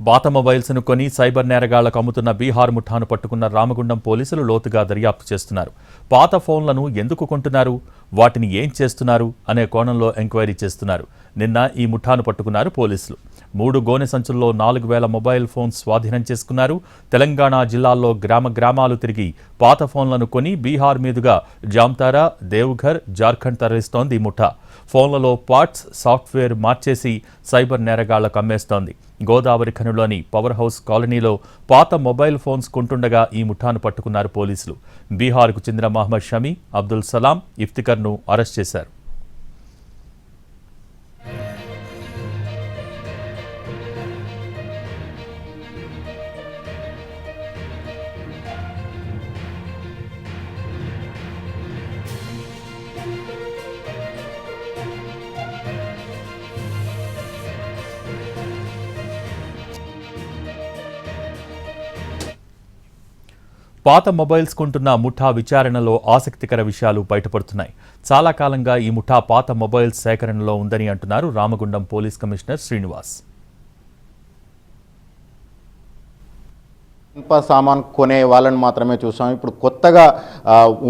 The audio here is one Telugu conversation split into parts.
బాత మొబైల్స్ను కొని సైబర్ నేరగాళ్ళకు అమ్ముతున్న బీహార్ ముఠాను పట్టుకున్న రామగుండం పోలీసులు లోతుగా దర్యాప్తు చేస్తున్నారు. పాత ఫోన్లను ఎందుకు కొంటున్నారు? వాటిని ఏం చేస్తున్నారు? అనే కోణంలో ఎంక్వైరీ చేస్తున్నారు. నిన్న ఈ ముఠాను పట్టుకున్నారు పోలీసులు. మూడు గోనె సంచుల్లో నాలుగు వేల మొబైల్ ఫోన్స్ స్వాధీనం చేసుకున్నారు. తెలంగాణ జిల్లాల్లో గ్రామ గ్రామాలు తిరిగి పాత ఫోన్లను కొని బీహార్ మీదుగా జామ్తారా దేవ్ఘర్ జార్ఖండ్ తరలిస్తోంది ముఠా. ఫోన్లలో పార్ట్స్ సాఫ్ట్వేర్ మార్చేసి సైబర్ నేరగాళ్ళకు అమ్మేస్తోంది. గోదావరి ఖనులోని పవర్ హౌస్ కాలనీలో పాత మొబైల్ ఫోన్స్ కొంటుండగా ఈ ముఠాను పట్టుకున్నారు పోలీసులు. బీహార్కు చెందిన మహమ్మద్ షమీ అబ్దుల్ సలాం ఇఫ్తికర్ను అరెస్ట్ చేశారు. పాత మొబైల్స్ కొంటున్న ముఠా విచారణలో ఆసక్తికర విషయాలు బయటపడుతున్నాయి. చాలా కాలంగా ఈ ముఠా పాత మొబైల్స్ సేకరణలో ఉందని అంటున్నారు రామగుండం పోలీస్ కమిషనర్ శ్రీనివాస్. ఇనుప సామాన్ కొనే వాళ్ళని మాత్రమే చూసాం ఇప్పుడు కొత్తగా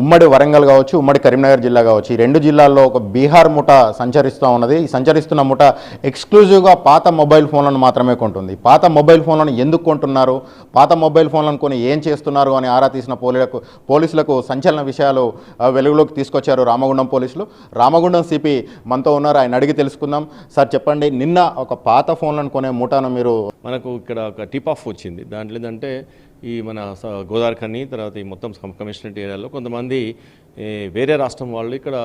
ఉమ్మడి వరంగల్ కావచ్చు ఉమ్మడి కరీంనగర్ జిల్లా కావచ్చు ఈ రెండు జిల్లాల్లో ఒక బీహార్ ముఠ సంచరిస్తూ ఉన్నది. ఈ సంచరిస్తున్న ముఠ ఎక్స్క్లూజివ్గా పాత మొబైల్ ఫోన్లను మాత్రమే కొంటుంది. పాత మొబైల్ ఫోన్లను ఎందుకు కొంటున్నారు? పాత మొబైల్ ఫోన్లను కొని ఏం చేస్తున్నారు అని ఆరా తీసిన పోలీలకు పోలీసులకు సంచలన విషయాలు వెలుగులోకి తీసుకొచ్చారు రామగుండం పోలీసులు. రామగుండం సిపి మనతో ఉన్నారు. ఆయన అడిగి తెలుసుకుందాం. సార్ చెప్పండి. నిన్న ఒక పాత ఫోన్లను కొనే ముఠాను మీరు మనకు ఇక్కడ ఒక టిప్ ఆఫ్ వచ్చింది. దాంట్లో ఏంటంటే ఈ మన స- తర్వాత ఈ మొత్తం కమిషనరేట్ ఏరియాలో కొంతమంది వేరే రాష్ట్రం వాళ్ళు ఇక్కడ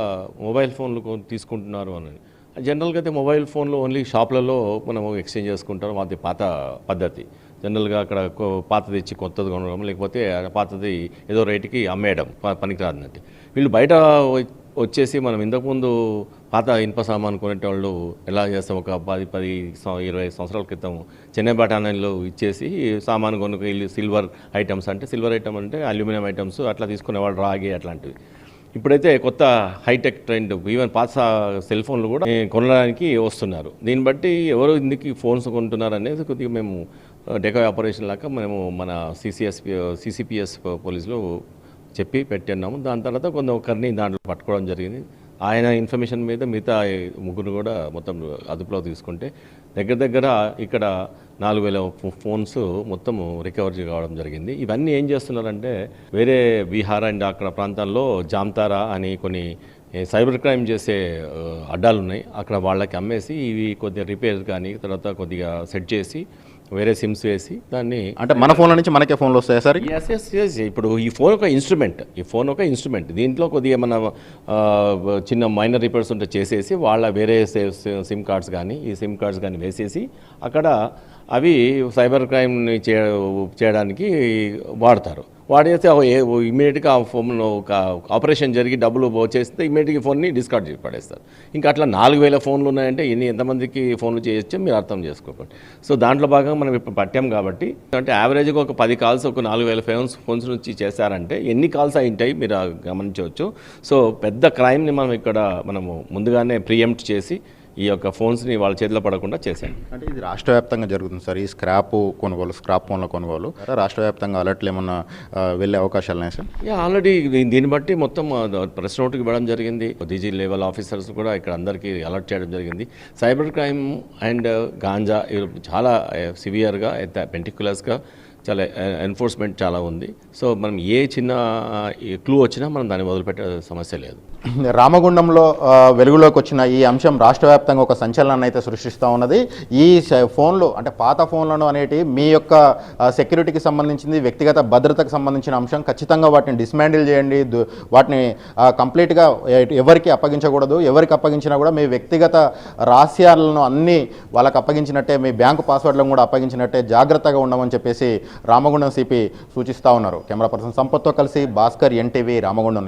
మొబైల్ ఫోన్లు తీసుకుంటున్నారు అని. జనరల్గా అయితే మొబైల్ ఫోన్లు ఓన్లీ షాప్లలో మనం ఎక్స్చేంజ్ చేసుకుంటాం అది పాత పద్ధతి. జనరల్గా అక్కడ కొ- పాతది ఇచ్చి కొత్తది కొనడం లేకపోతే ఆ పాతది ఏదో రేటుకి అమ్మేయడం పనికి పనికిరాదన్నట్టు వీళ్ళు బయట వచ్చేసి మనం ఇంతకుముందు పాత ఇనుప సామాన్ కొనేటోళ్ళు ఎలా చేస్తాం? ఒక పది పది ఇరవై సంవత్సరాల క్రితం చెన్నై బఠానీలో ఇచ్చేసి సామాన్ కొనుక్కు సిల్వర్ ఐటమ్స్ అంటే సిల్వర్ ఐటమ్ అంటే అల్యూమినియం ఐటమ్స్ అట్లా తీసుకునేవాళ్ళు రాగి అట్లాంటివి. ఇప్పుడైతే కొత్త హైటెక్ ట్రెండ్ ఈవెన్ పాత సెల్ ఫోన్లు కూడా కొనడానికి వస్తున్నారు. దీన్ని బట్టి ఎవరు ఇందుకు ఫోన్స్ కొంటున్నారు అనేది కొద్దిగా మేము డెకా ఆపరేషన్ లాగా మేము మన సిసిఎస్ సిసిపిఎస్ పోలీసులు చెప్పి పెట్టిన్నాము. దాని తర్వాత కొంత ఒకరిని దాంట్లో పట్టుకోవడం జరిగింది. ఆయన ఇన్ఫర్మేషన్ మీద మిగతా ముగ్గురు కూడా మొత్తం అదుపులో తీసుకుంటే దగ్గర దగ్గర ఇక్కడ నాలుగు వేల ఫోన్స్ మొత్తం రికవరీ కావడం జరిగింది. ఇవన్నీ ఏం చేస్తున్నారంటే వేరే బీహార్ అండ్ అక్కడ ప్రాంతాల్లో జామ్తారా అని కొన్ని సైబర్ క్రైమ్ చేసే అడ్డాలు ఉన్నాయి అక్కడ వాళ్ళకి అమ్మేసి ఇవి కొద్దిగా రిపేర్ కానీ తర్వాత కొద్దిగా సెట్ చేసి వేరే సిమ్స్ వేసి దాన్ని అంటే మన ఫోన్ల నుంచి మనకే ఫోన్లు వస్తాయా సార్? ఎస్ ఎస్ ఎస్ ఇప్పుడు ఈ ఫోన్ ఒక ఇన్స్ట్రుమెంట్. ఈ ఫోన్ ఒక ఇన్స్ట్రుమెంట్. దీంట్లో కొద్దిగా మన చిన్న మైనర్ రిపేర్స్ ఉంటే చేసేసి వాళ్ళ వేరే సిమ్ కార్డ్స్ కానీ ఈ సిమ్ కార్డ్స్ కానీ వేసేసి అక్కడ అవి సైబర్ క్రైమ్ని చేయడానికి వాడతారు. వాడేస్తే ఇమీడియట్గా ఆ ఫోన్ ఒక ఆపరేషన్ జరిగి డబ్బులు వచ్చేస్తే ఇమీడియట్గా ఫోన్ని డిస్కార్డ్ చేసి పడేస్తారు. ఇంకా అట్లా నాలుగు వేల ఫోన్లు ఉన్నాయంటే ఎన్ని ఎంతమందికి ఫోన్లు చేయొచ్చో మీరు అర్థం చేసుకోకండి. సో దాంట్లో భాగంగా మనం ఇప్పుడు పట్టాం కాబట్టి అంటే యావరేజ్గా ఒక పది కాల్స్ ఒక నాలుగు వేల ఫోన్స్ ఫోన్స్ నుంచి చేశారంటే ఎన్ని కాల్స్ అయింటాయి మీరు గమనించవచ్చు. సో పెద్ద క్రైమ్ని మనం ఇక్కడ మనము ముందుగానే ప్రియంప్ట్ చేసి ఈ యొక్క ఫోన్స్ని వాళ్ళ చేతిలో పడకుండా చేశాం అంటే ఇది రాష్ట్ర వ్యాప్తంగా జరుగుతుంది సార్. ఈ స్క్రాప్ కొనుగోలు స్క్రాప్ ఫోన్ల కొనుగోలు. రాష్ట్ర వ్యాప్తంగా అలర్ట్లు ఏమన్నా వెళ్ళే అవకాశాలు ఉన్నాయి సార్? ఆల్రెడీ దీన్ని బట్టి మొత్తం ప్రెస్ నోట్కి ఇవ్వడం జరిగింది. డీజీ లెవెల్ ఆఫీసర్స్ కూడా ఇక్కడ అందరికీ అలర్ట్ చేయడం జరిగింది. సైబర్ క్రైమ్ అండ్ గాంజా చాలా సివియర్గా పెంటిక్యులర్స్గా చాలా ఎన్ఫోర్స్మెంట్ చాలా ఉంది. సో మనం ఏ చిన్న క్లూ వచ్చినా మనం దాన్ని వదిలిపెట్టే సమస్య లేదు. రామగుండంలో వెలుగులోకి వచ్చిన ఈ అంశం రాష్ట్ర వ్యాప్తంగా ఒక సంచలనాన్ని అయితే సృష్టిస్తూ ఉన్నది. ఈ ఫోన్లు అంటే పాత ఫోన్లను అనేటి మీ యొక్క సెక్యూరిటీకి సంబంధించింది వ్యక్తిగత భద్రతకు సంబంధించిన అంశం ఖచ్చితంగా వాటిని డిస్మాండిల్ చేయండి. వాటిని కంప్లీట్గా ఎవరికి అప్పగించకూడదు. ఎవరికి అప్పగించినా కూడా మీ వ్యక్తిగత రహస్యాలను అన్నీ వాళ్ళకి అప్పగించినట్టే మీ బ్యాంకు పాస్వర్డ్లను కూడా అప్పగించినట్టే జాగ్రత్తగా ఉండమని చెప్పేసి రామగుండం సిపి సూచిస్తూ ఉన్నారు. కెమెరా పర్సన్ సంపత్తో కలిసి భాస్కర్ ఎన్టీవీ రామగుండం